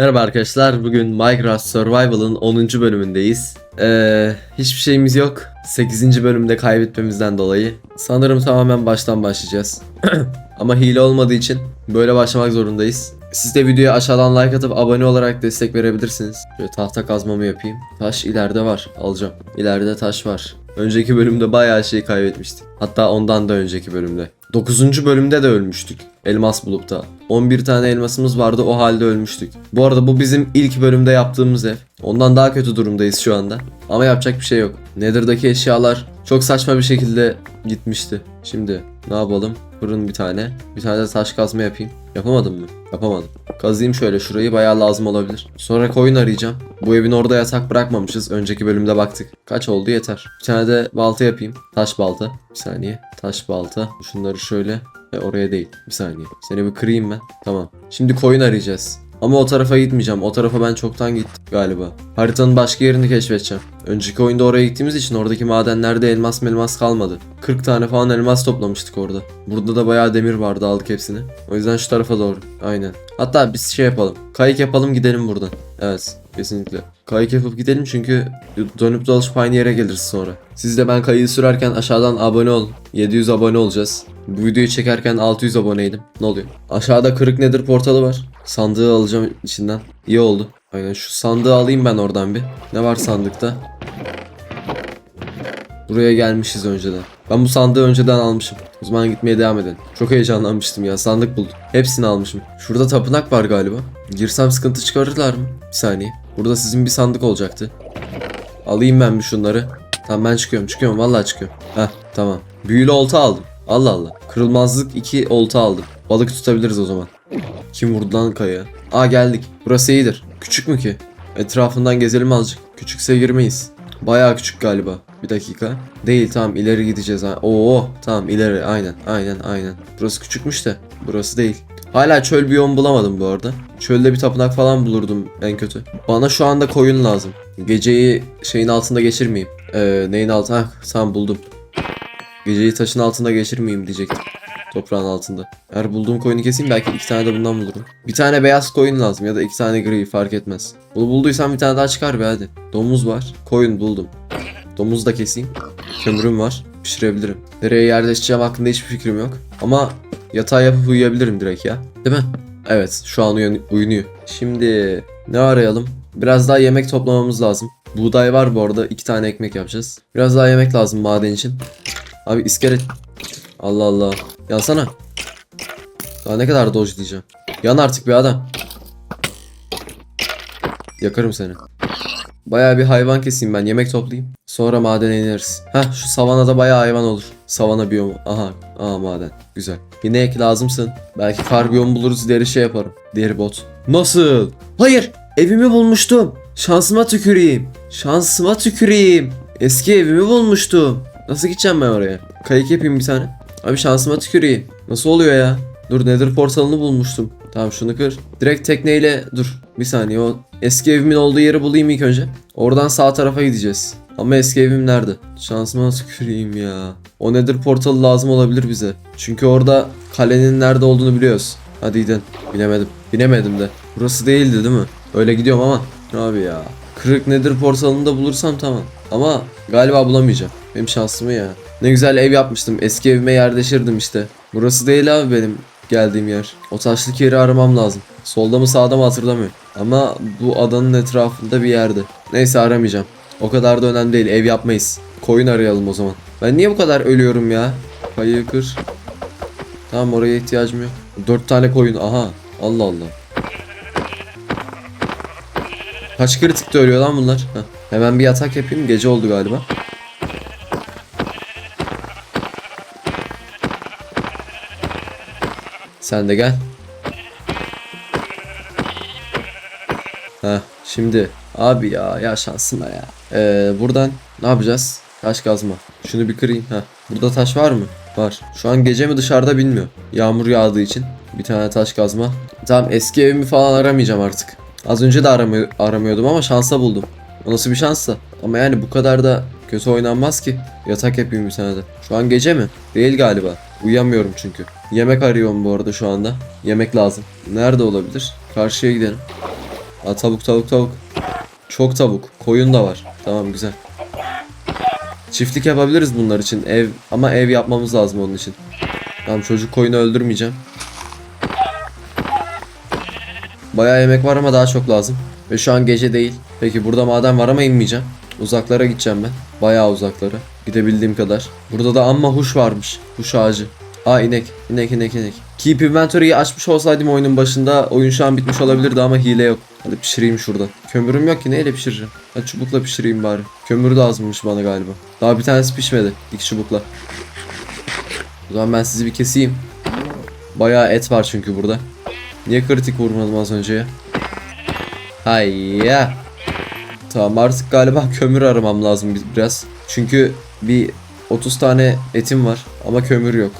Merhaba arkadaşlar. Bugün Minecraft Survival'ın 10. bölümündeyiz. Ee, hiçbir şeyimiz yok. 8. bölümde kaybetmemizden dolayı. Sanırım tamamen baştan başlayacağız. Ama hile olmadığı için böyle başlamak zorundayız. Siz de videoya aşağıdan like atıp abone olarak destek verebilirsiniz. Şöyle tahta kazmamı yapayım. Taş ileride var. Alacağım. İleride taş var. Önceki bölümde bayağı şey kaybetmiştik. Hatta ondan da önceki bölümde. 9. bölümde de ölmüştük. Elmas bulup da. 11 tane elmasımız vardı o halde ölmüştük. Bu arada bu bizim ilk bölümde yaptığımız ev. Ondan daha kötü durumdayız şu anda. Ama yapacak bir şey yok. Nether'daki eşyalar çok saçma bir şekilde gitmişti. Şimdi ne yapalım? Fırın bir tane. Bir tane de taş kazma yapayım. Yapamadım mı? Yapamadım. Kazıyım şöyle şurayı bayağı lazım olabilir. Sonra koyun arayacağım. Bu evin orada yatak bırakmamışız. Önceki bölümde baktık. Kaç oldu yeter. Bir tane de balta yapayım. Taş balta. Bir saniye. Taş balta. Şunları şöyle. Ve oraya değil. Bir saniye. Seni bir kırayım ben. Tamam. Şimdi koyun arayacağız. Ama o tarafa gitmeyeceğim. O tarafa ben çoktan gittim galiba. Haritanın başka yerini keşfedeceğim. Önceki oyunda oraya gittiğimiz için oradaki madenlerde elmas melmas kalmadı. 40 tane falan elmas toplamıştık orada. Burada da bayağı demir vardı aldık hepsini. O yüzden şu tarafa doğru. Aynen. Hatta biz şey yapalım. Kayık yapalım gidelim buradan. Evet. Kesinlikle. Kayık yapıp gidelim çünkü dönüp dolaşıp aynı yere geliriz sonra. Siz de ben kayığı sürerken aşağıdan abone olun. 700 abone olacağız. Bu videoyu çekerken 600 aboneydim. Ne oluyor? Aşağıda kırık nedir portalı var. Sandığı alacağım içinden. İyi oldu. Aynen şu sandığı alayım ben oradan bir. Ne var sandıkta? Buraya gelmişiz önceden. Ben bu sandığı önceden almışım. O zaman gitmeye devam edelim. Çok heyecanlanmıştım ya. Sandık buldum. Hepsini almışım. Şurada tapınak var galiba. Girsem sıkıntı çıkarırlar mı? Bir saniye. Burada sizin bir sandık olacaktı. Alayım ben bir şunları. Tamam ben çıkıyorum. Çıkıyorum. Vallahi çıkıyorum. Heh tamam. Büyülü olta aldım. Allah Allah. Kırılmazlık 2 olta aldım. Balık tutabiliriz o zaman. Kim vurdu lan kayaya? Aa geldik. Burası iyidir. Küçük mü ki? Etrafından gezelim azıcık. Küçükse girmeyiz. Bayağı küçük galiba. Bir dakika. Değil tamam ileri gideceğiz. Oo tamam ileri aynen aynen aynen. Burası küçükmüş de burası değil. Hala çöl biyom bulamadım bu arada. Çölde bir tapınak falan bulurdum en kötü. Bana şu anda koyun lazım. Geceyi şeyin altında geçirmeyeyim. Ee, neyin altında? Hah tamam buldum. Geceyi taşın altında geçirmeyeyim diyecektim. Toprağın altında. Eğer bulduğum koyunu keseyim belki iki tane de bundan bulurum. Bir tane beyaz koyun lazım ya da iki tane gri fark etmez. Bunu bulduysam bir tane daha çıkar be hadi. Domuz var. Koyun buldum. Domuzu da keseyim. Kömürüm var. Pişirebilirim. Nereye yerleşeceğim hakkında hiçbir fikrim yok. Ama yatağı yapıp uyuyabilirim direkt ya. Değil mi? Evet şu an uyan- uyunuyor. Şimdi ne arayalım? Biraz daha yemek toplamamız lazım. Buğday var bu arada. iki tane ekmek yapacağız. Biraz daha yemek lazım maden için. Abi iskelet. Allah Allah. Yansana. Daha ne kadar dodge diyeceğim. Yan artık bir adam. Yakarım seni. Bayağı bir hayvan keseyim ben. Yemek toplayayım. Sonra madene ineriz. Heh şu savanada bayağı hayvan olur. Savana biyomu. Aha. Aha maden. Güzel. Yine ek lazımsın. Belki kar biyomu buluruz diğeri şey yaparım. Diğeri bot. Nasıl? Hayır. Evimi bulmuştum. Şansıma tüküreyim. Şansıma tüküreyim. Eski evimi bulmuştum. Nasıl gideceğim ben oraya? Kayık yapayım bir tane. Abi şansıma tüküreyim. Nasıl oluyor ya? Dur nether portalını bulmuştum. Tamam şunu kır. Direkt tekneyle dur. Bir saniye o eski evimin olduğu yeri bulayım ilk önce. Oradan sağ tarafa gideceğiz. Ama eski evim nerede? Şansıma tüküreyim ya. O nether portalı lazım olabilir bize. Çünkü orada kalenin nerede olduğunu biliyoruz. Hadi gidelim. Binemedim. Binemedim de. Burası değildi değil mi? Öyle gidiyorum ama. Abi ya. Kırık nedir portalını da bulursam tamam. Ama galiba bulamayacağım. Benim şansımı ya. Ne güzel ev yapmıştım. Eski evime yerleşirdim işte. Burası değil abi benim geldiğim yer. O taşlık yeri aramam lazım. Solda mı sağda mı hatırlamıyorum. Ama bu adanın etrafında bir yerde. Neyse aramayacağım. O kadar da önemli değil. Ev yapmayız. Koyun arayalım o zaman. Ben niye bu kadar ölüyorum ya? Kayığı kır. Tamam oraya ihtiyacım yok. Dört tane koyun. Aha. Allah Allah. Kaç kritikte ölüyor lan bunlar? Heh. Hemen bir yatak yapayım. Gece oldu galiba. Sen de gel. Ha şimdi abi ya ya şansıma ya. Ee, buradan ne yapacağız? Taş kazma. Şunu bir kırayım. Ha. Burada taş var mı? Var. Şu an gece mi dışarıda bilmiyor. Yağmur yağdığı için. Bir tane taş kazma. Tamam eski evimi falan aramayacağım artık. Az önce de aramı- aramıyordum ama şansa buldum. O nasıl bir şanssa? Ama yani bu kadar da kötü oynanmaz ki. Yatak yapayım bir tane de. Şu an gece mi? Değil galiba. Uyuyamıyorum çünkü. Yemek arıyorum bu arada şu anda. Yemek lazım. Nerede olabilir? Karşıya gidelim. Aa, tavuk tavuk tavuk. Çok tavuk. Koyun da var. Tamam güzel. Çiftlik yapabiliriz bunlar için. Ev ama ev yapmamız lazım onun için. Tamam çocuk koyunu öldürmeyeceğim. Bayağı yemek var ama daha çok lazım. Ve şu an gece değil. Peki burada maden var ama inmeyeceğim. Uzaklara gideceğim ben. Bayağı uzaklara. Gidebildiğim kadar. Burada da amma huş varmış. Huş ağacı. Aa inek. İnek inek inek. Keep Inventory'yi açmış olsaydım oyunun başında oyun şu an bitmiş olabilirdi ama hile yok. Hadi pişireyim şuradan. Kömürüm yok ki neyle pişireceğim? Hadi çubukla pişireyim bari. Kömür de azmış bana galiba. Daha bir tanesi pişmedi. İki çubukla. O zaman ben sizi bir keseyim. Bayağı et var çünkü burada. Niye kritik vurmadım az önce ya? Hayya. Tamam artık galiba kömür aramam lazım bi- biraz. Çünkü bir 30 tane etim var ama kömür yok.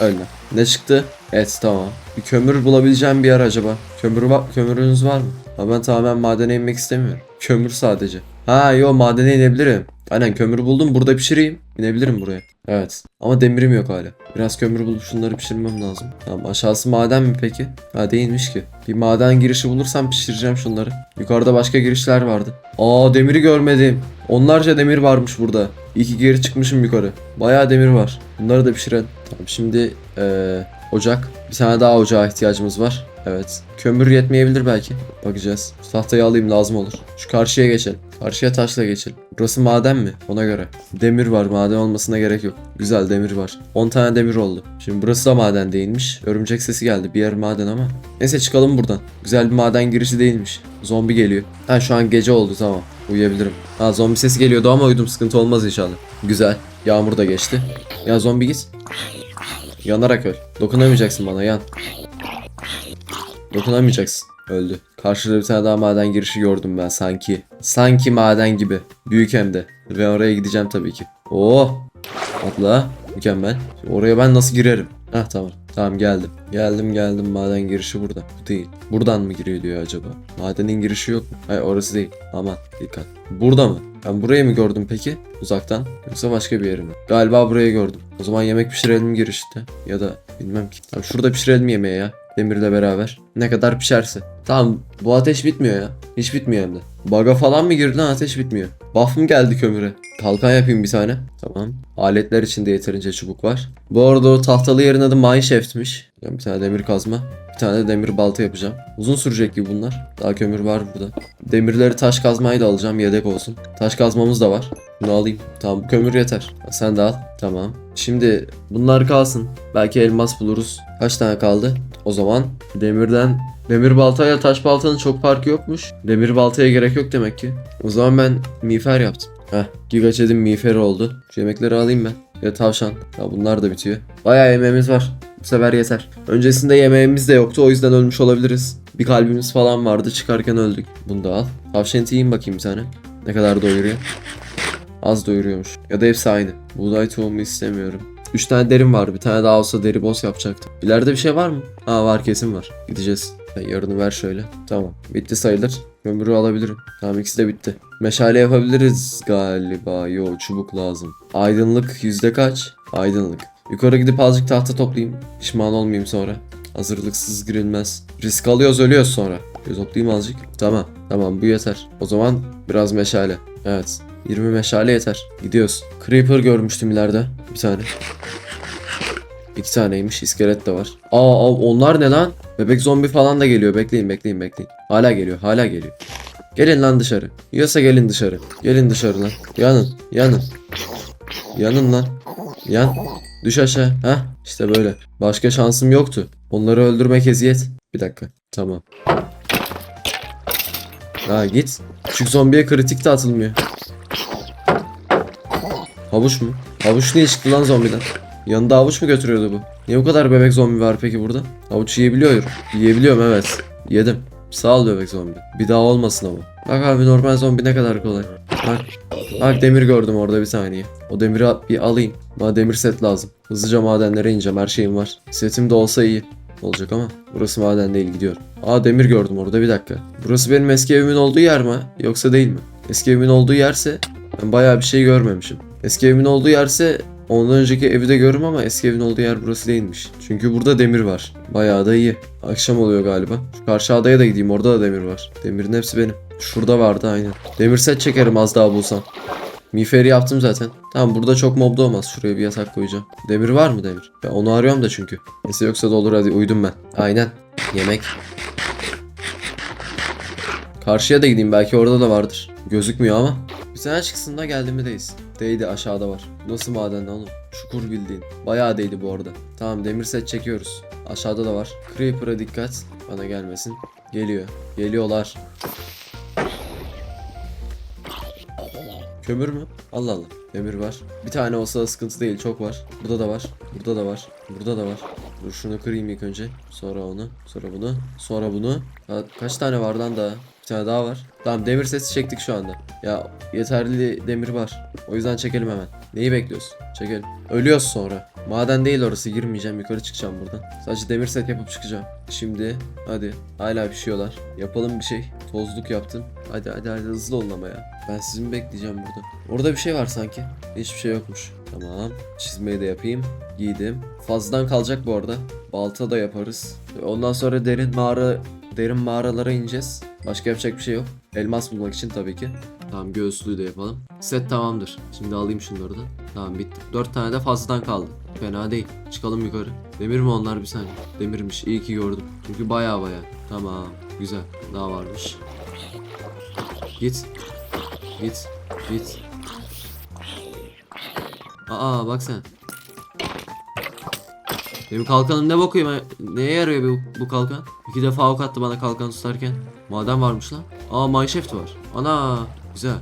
Öyle. Ne çıktı? Et tamam. Bir kömür bulabileceğim bir yer acaba. Kömür var, kömürünüz var mı? Ha ben tamamen madene inmek istemiyorum. Kömür sadece. Ha yo madene inebilirim. Aynen kömür buldum burada pişireyim. İnebilirim buraya. Evet. Ama demirim yok hala. Biraz kömür bulup şunları pişirmem lazım. Tamam aşağısı maden mi peki? Ha değilmiş ki. Bir maden girişi bulursam pişireceğim şunları. Yukarıda başka girişler vardı. Aa demiri görmedim. Onlarca demir varmış burada. İyi ki geri çıkmışım yukarı. Bayağı demir var. Bunları da pişirelim. Tamam şimdi eee, ocak. Bir tane daha ocağa ihtiyacımız var. Evet. Kömür yetmeyebilir belki. Bakacağız. Tahtayı alayım lazım olur. Şu karşıya geçelim. Karşıya taşla geçelim. Burası maden mi? Ona göre. Demir var. Maden olmasına gerek yok. Güzel demir var. 10 tane demir oldu. Şimdi burası da maden değilmiş. Örümcek sesi geldi. Bir yer maden ama. Neyse çıkalım buradan. Güzel bir maden girişi değilmiş. Zombi geliyor. Ha şu an gece oldu tamam. Uyuyabilirim. Ha zombi sesi geliyordu ama uyudum. Sıkıntı olmaz inşallah. Güzel. Yağmur da geçti. Ya zombi git. Yanarak öl. Dokunamayacaksın bana yan. Dokunamayacaksın. Öldü. Karşıda bir tane daha maden girişi gördüm ben sanki. Sanki maden gibi. Büyük hem de. Ve oraya gideceğim tabii ki. Oo. Atla. Mükemmel. Şimdi oraya ben nasıl girerim? Hah tamam. Tamam geldim. Geldim geldim maden girişi burada. Bu değil. Buradan mı giriyor diyor acaba? Madenin girişi yok mu? Hayır orası değil. Aman dikkat. Burada mı? Ben burayı mı gördüm peki? Uzaktan. Yoksa başka bir yeri mi? Galiba burayı gördüm. O zaman yemek pişirelim girişte. Ya da bilmem ki. Tamam şurada pişirelim yemeği ya. Demirle beraber. Ne kadar pişerse. Tamam bu ateş bitmiyor ya. Hiç bitmiyor hem de. Baga falan mı girdi lan ateş bitmiyor. Buff mı geldi kömüre? Kalkan yapayım bir tane. Tamam. Aletler için de yeterince çubuk var. Bu arada o tahtalı yerin adı Mineshaft'miş. Yani bir tane demir kazma. Bir tane de demir balta yapacağım. Uzun sürecek gibi bunlar. Daha kömür var burada. Demirleri taş kazmayı da alacağım yedek olsun. Taş kazmamız da var. Bunu alayım. Tamam kömür yeter. Sen de al. Tamam. Şimdi bunlar kalsın. Belki elmas buluruz. Kaç tane kaldı? O zaman demirden Demir baltayla taş baltanın çok farkı yokmuş. Demir baltaya gerek yok demek ki. O zaman ben miğfer yaptım. Heh, gigaçedim miğferi oldu. Şu yemekleri alayım ben. Ya tavşan. Ya bunlar da bitiyor. Bayağı yemeğimiz var. Bu sefer yeter. Öncesinde yemeğimiz de yoktu o yüzden ölmüş olabiliriz. Bir kalbimiz falan vardı çıkarken öldük. Bunu da al. Tavşan yiyeyim bakayım bir tane. Ne kadar doyuruyor? Az doyuruyormuş. Ya da hepsi aynı. Buğday tohumu istemiyorum. 3 tane derim var. Bir tane daha olsa deri boss yapacaktım. İleride bir şey var mı? Aa var kesin var. Gideceğiz. Yarını ver şöyle. Tamam. Bitti sayılır. Kömürü alabilirim. Tamam ikisi de bitti. Meşale yapabiliriz galiba. Yo çubuk lazım. Aydınlık yüzde kaç? Aydınlık. Yukarı gidip azıcık tahta toplayayım. Pişman olmayayım sonra. Hazırlıksız girilmez. Risk alıyoruz ölüyoruz sonra. Toplayayım azıcık. Tamam. Tamam bu yeter. O zaman biraz meşale. Evet. 20 meşale yeter. Gidiyoruz. Creeper görmüştüm ileride. Bir tane. İki taneymiş. iskelet de var. Aa, aa, onlar ne lan? Bebek zombi falan da geliyor. Bekleyin bekleyin bekleyin. Hala geliyor hala geliyor. Gelin lan dışarı. Yiyorsa gelin dışarı. Gelin dışarı lan. Yanın. Yanın. Yanın lan. Yan. Düş aşağı. Ha? İşte böyle. Başka şansım yoktu. Onları öldürmek eziyet. Bir dakika. Tamam. Ha git. Küçük zombiye kritik de atılmıyor. Havuç mu? Havuç niye çıktı lan zombiden? Yanında havuç mu götürüyordu bu? Niye bu kadar bebek zombi var peki burada? Havuç yiyebiliyorum. Yiyebiliyorum evet. Yedim. Sağ ol bebek zombi. Bir daha olmasın ama. Bak abi normal zombi ne kadar kolay. Bak. Bak demir gördüm orada bir saniye. O demiri bir alayım. Bana demir set lazım. Hızlıca madenlere ineceğim her şeyim var. Setim de olsa iyi olacak ama burası maden değil gidiyorum. Aa demir gördüm orada bir dakika. Burası benim eski evimin olduğu yer mi? Yoksa değil mi? Eski evimin olduğu yerse ben bayağı bir şey görmemişim. Eski evimin olduğu yerse ondan önceki evi de görürüm ama eski evin olduğu yer burası değilmiş. Çünkü burada demir var. Bayağı da iyi. Akşam oluyor galiba. Şu karşı adaya da gideyim orada da demir var. Demirin hepsi benim. Şurada vardı aynen. Demir set çekerim az daha bulsam. Miğferi yaptım zaten. Tamam burada çok mob da olmaz. Şuraya bir yatak koyacağım. Demir var mı demir? Ben onu arıyorum da çünkü. Neyse yoksa da olur hadi uyudum ben. Aynen. Yemek. Karşıya da gideyim belki orada da vardır. Gözükmüyor ama. Bir tane çıksın da geldiğimdeyiz. Değdi aşağıda var. Nasıl maden oğlum? Çukur bildiğin. Bayağı değdi bu arada. Tamam demir set çekiyoruz. Aşağıda da var. Creeper'a dikkat. Bana gelmesin. Geliyor. Geliyorlar. Kömür mü? Allah Allah. Demir var. Bir tane olsa da sıkıntı değil. Çok var. Burada da var. Burada da var. Burada da var. Dur şunu kırayım ilk önce. Sonra onu. Sonra bunu. Sonra bunu. Ha, kaç tane var lan daha? Bir tane daha var. Tamam demir sesi çektik şu anda. Ya yeterli demir var. O yüzden çekelim hemen. Neyi bekliyorsun? Çekelim. Ölüyoruz sonra. Maden değil orası girmeyeceğim yukarı çıkacağım buradan. Sadece demir set yapıp çıkacağım. Şimdi hadi hala pişiyorlar. Yapalım bir şey. Tozluk yaptım. Hadi hadi hadi hızlı olun ama ya. Ben sizi mi bekleyeceğim burada? Orada bir şey var sanki. Hiçbir şey yokmuş. Tamam. Çizmeyi de yapayım. Giydim. Fazladan kalacak bu arada. Balta da yaparız. Ondan sonra derin mağara derin mağaralara ineceğiz. Başka yapacak bir şey yok. Elmas bulmak için tabii ki. Tamam göğüslüğü de yapalım. Set tamamdır. Şimdi alayım şunları da. Tamam bitti. 4 tane de fazladan kaldı. Fena değil. Çıkalım yukarı. Demir mi onlar bir saniye? Demirmiş. İyi ki gördüm. Çünkü baya baya. Tamam. Güzel. Daha varmış. Git. Git. Git. Aa bak sen. Benim kalkanım ne bakayım? Neye yarıyor bu, bu kalkan? İki defa ok attı bana kalkan tutarken. Maden varmış lan. Aa mineshaft var. Ana güzel.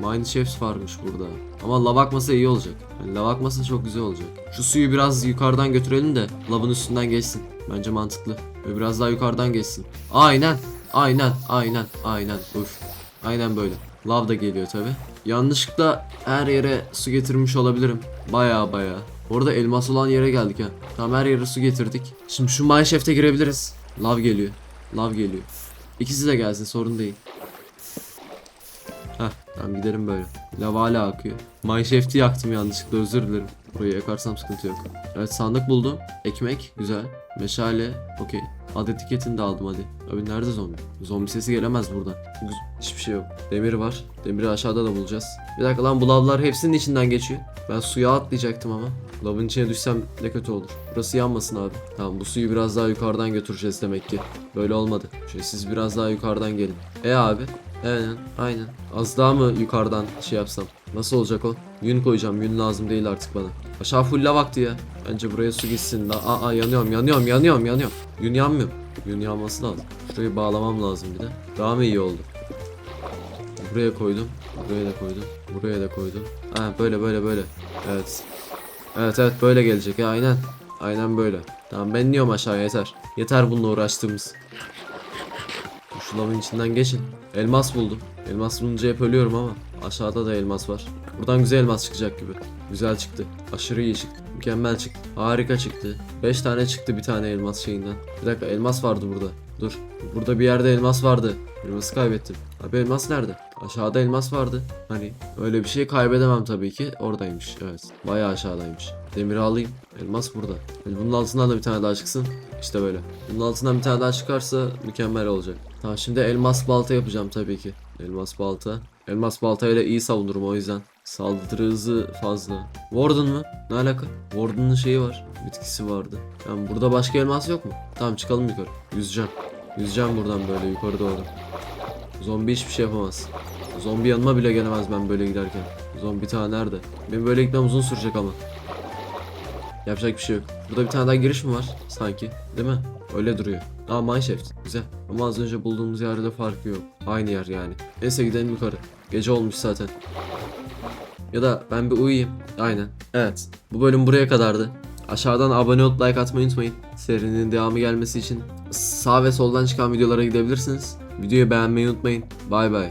Mineshaft varmış burada. Ama lav akması iyi olacak. Yani lav akması çok güzel olacak. Şu suyu biraz yukarıdan götürelim de lavın üstünden geçsin. Bence mantıklı. Ve biraz daha yukarıdan geçsin. Aynen. Aynen. Aynen. Aynen. Uf. Aynen böyle. Lav da geliyor tabi. Yanlışlıkla her yere su getirmiş olabilirim. Baya baya. Orada elmas olan yere geldik ha. Tamam her yere su getirdik. Şimdi şu mineshaft'e girebiliriz. Lav geliyor. Lav geliyor. İkisi de gelsin sorun değil. Heh tamam gidelim böyle. Lav hala akıyor. Mineshaft'i yaktım yanlışlıkla özür dilerim. Burayı yakarsam sıkıntı yok. Evet sandık buldum. Ekmek güzel. Meşale okey. Ad etiketini de aldım hadi. Abi nerede zombi? Zombi sesi gelemez buradan. Hiçbir şey yok. Demir var. Demiri aşağıda da bulacağız. Bir dakika lan bu lavlar hepsinin içinden geçiyor. Ben suya atlayacaktım ama. Lavın içine düşsem ne kötü olur. Burası yanmasın abi. Tamam bu suyu biraz daha yukarıdan götüreceğiz demek ki. Böyle olmadı. Şöyle siz biraz daha yukarıdan gelin. E abi. Aynen, aynen. Az daha mı yukarıdan şey yapsam? Nasıl olacak o? Yün koyacağım. Yün lazım değil artık bana. Aşağı full lav aktı ya. Bence buraya su gitsin. Aa, aa yanıyorum, yanıyorum, yanıyorum, yanıyorum. Yün yanmıyor. Yün yanması lazım. Şurayı bağlamam lazım bir de. Daha mı iyi oldu? Buraya koydum. Buraya da koydum. Buraya da koydum. Ha böyle böyle böyle. Evet. Evet evet böyle gelecek ya aynen. Aynen böyle. Tamam ben iniyorum aşağıya yeter. Yeter bununla uğraştığımız. Şu lavın içinden geçin. Elmas buldum. Elmas bulunca hep ölüyorum ama aşağıda da elmas var. Buradan güzel elmas çıkacak gibi. Güzel çıktı. Aşırı iyi çıktı. Mükemmel çıktı. Harika çıktı. 5 tane çıktı bir tane elmas şeyinden. Bir dakika elmas vardı burada. Dur. Burada bir yerde elmas vardı. Elması kaybettim. Abi elmas nerede? Aşağıda elmas vardı. Hani öyle bir şey kaybedemem tabii ki. Oradaymış. Evet. Bayağı aşağıdaymış. Demiri alayım. Elmas burada. Hani bunun altından da bir tane daha çıksın. İşte böyle. Bunun altından bir tane daha çıkarsa mükemmel olacak. Tamam şimdi elmas balta yapacağım tabii ki. Elmas balta. Elmas baltayla iyi savunurum o yüzden. Saldırı hızı fazla. Warden mı? Ne alaka? Warden'ın şeyi var. Bitkisi vardı. Tamam burada başka elmas yok mu? Tamam çıkalım yukarı. Yüzeceğim. Yüzeceğim buradan böyle yukarı doğru. Zombi hiçbir şey yapamaz. Zombi yanıma bile gelemez ben böyle giderken. Zombi ta nerede? Benim böyle gitmem uzun sürecek ama. Yapacak bir şey yok. Burada bir tane daha giriş mi var? Sanki. Değil mi? Öyle duruyor. Aa mineshaft. Güzel. Ama az önce bulduğumuz yerde farkı yok. Aynı yer yani. Neyse gidelim yukarı. Gece olmuş zaten. Ya da ben bir uyuyayım. Aynen. Evet. Bu bölüm buraya kadardı. Aşağıdan abone olup like atmayı unutmayın. Serinin devamı gelmesi için sağ ve soldan çıkan videolara gidebilirsiniz. Videoyu beğenmeyi unutmayın. Bay bay.